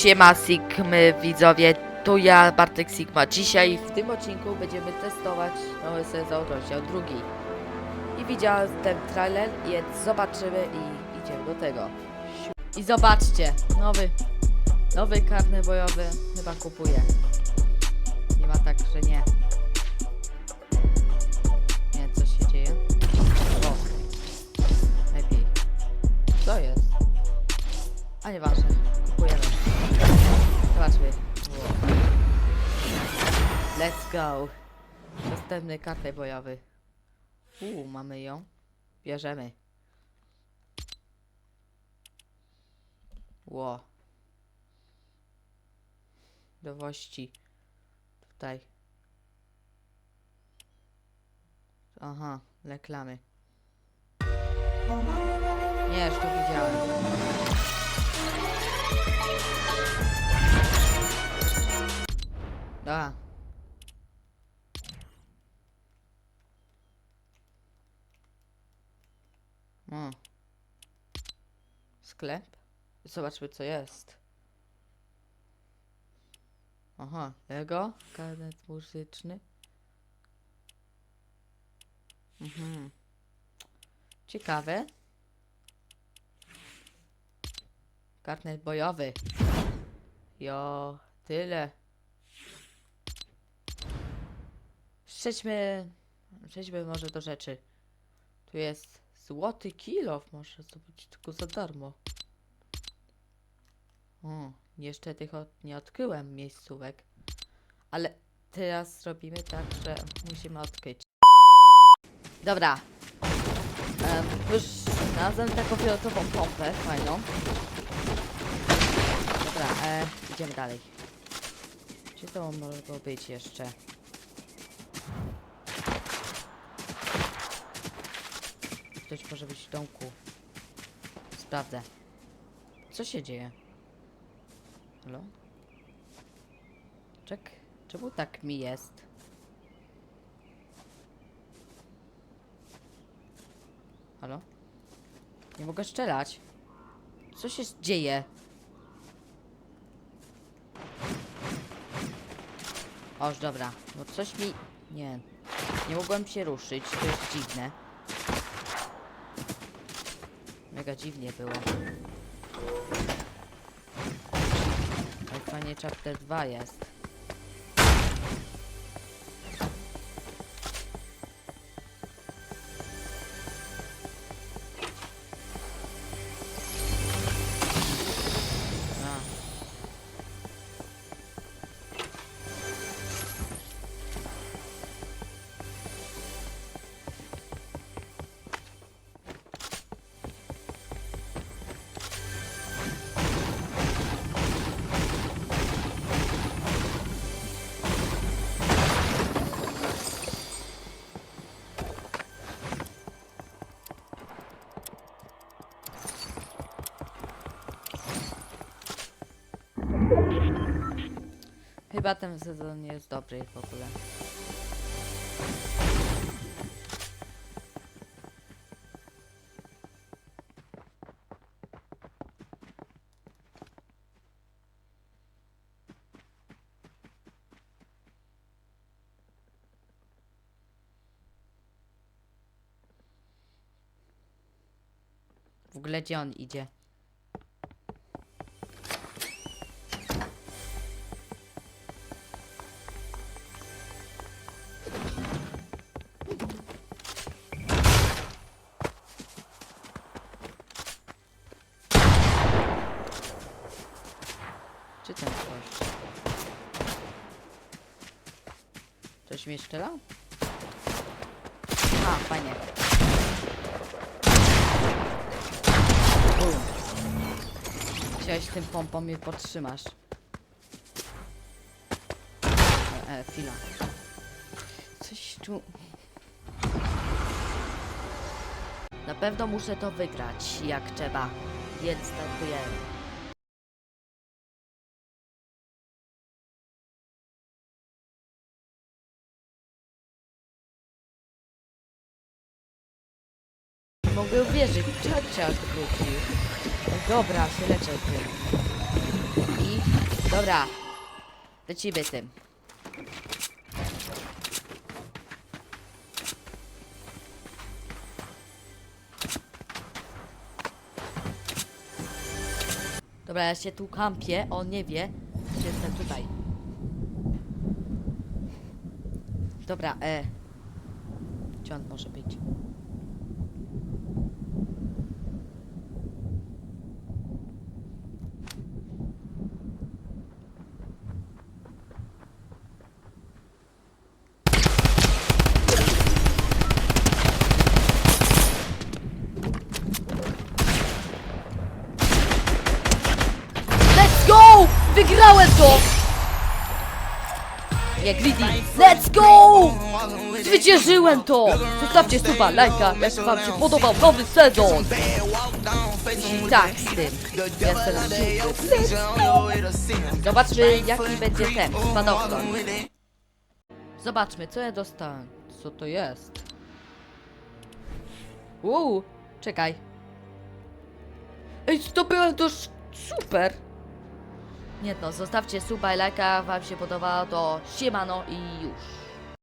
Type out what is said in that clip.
Siema Sigmy widzowie, tu ja Bartek Sigma. Dzisiaj w tym odcinku będziemy testować nowy sezon, rozdział drugi. I widziałem ten trailer, więc zobaczymy i idziemy do tego. I zobaczcie, nowy, nowy karny bojowy chyba kupuję. Nie ma tak, że nie. Nie, coś się dzieje. O, lepiej. Co jest? A nieważne, Go. Następny karty bojowy. Uuu, mamy ją. Bierzemy. Ło. Dowości. Tutaj. Aha, reklamy. Nie, już to widziałem. Da. O. Sklep? Zobaczmy co jest. Aha, Lego, karnet muzyczny. Mhm. Ciekawe. Karnet bojowy. Jo, tyle. Przejdźmy, przejdźmy może do rzeczy. Tu jest złoty kilof, może zdobyć tylko za darmo. O, jeszcze tych od, nie odkryłem miejscówek. Ale teraz robimy tak, że musimy odkryć. Dobra. Um, już znalazłem taką fioletową pompę, fajną. Dobra, e, idziemy dalej. Gdzie to mogło być jeszcze? Ktoś może być w domku. Sprawdzę. Co się dzieje? Halo? Czek, czemu tak mi jest? Halo? Nie mogę strzelać. Co się dzieje? O, już dobra. Bo coś mi... Nie. Nie mogłem się ruszyć. To jest dziwne. Mega dziwnie było. Ale fajnie chapter 2 jest. Chyba ten sezon nie jest dobry w ogóle. W ogóle gdzie on idzie? Coś mnie strzelał? A, fajnie. Chciałeś tym pompą mnie podtrzymasz. E, e. Coś tu... Na pewno muszę to wygrać, jak trzeba. Więc startujemy. Mogę uwierzyć, ciocia wrócił. Dobra, się leczę tu. I Dobra. Lecimy tym. Dobra, ja się tu kampię, on nie wie, że jestem tutaj. Dobra, e. Gdzie on może być? Let's go! Wygrałem to! Nie, Greedy. Let's go! Zwyciężyłem to! Zostawcie suba, lajka, jak wam się podobał nowy sezon! I tak z tym. Jestem na Zobaczmy, jaki będzie ten spadochron. Zobaczmy, co ja dostałem. Co to jest? Uuu, czekaj. Ej, zdobyłem to super! Nie no, zostawcie suba i lajka, wam się podobało, to siemano i już.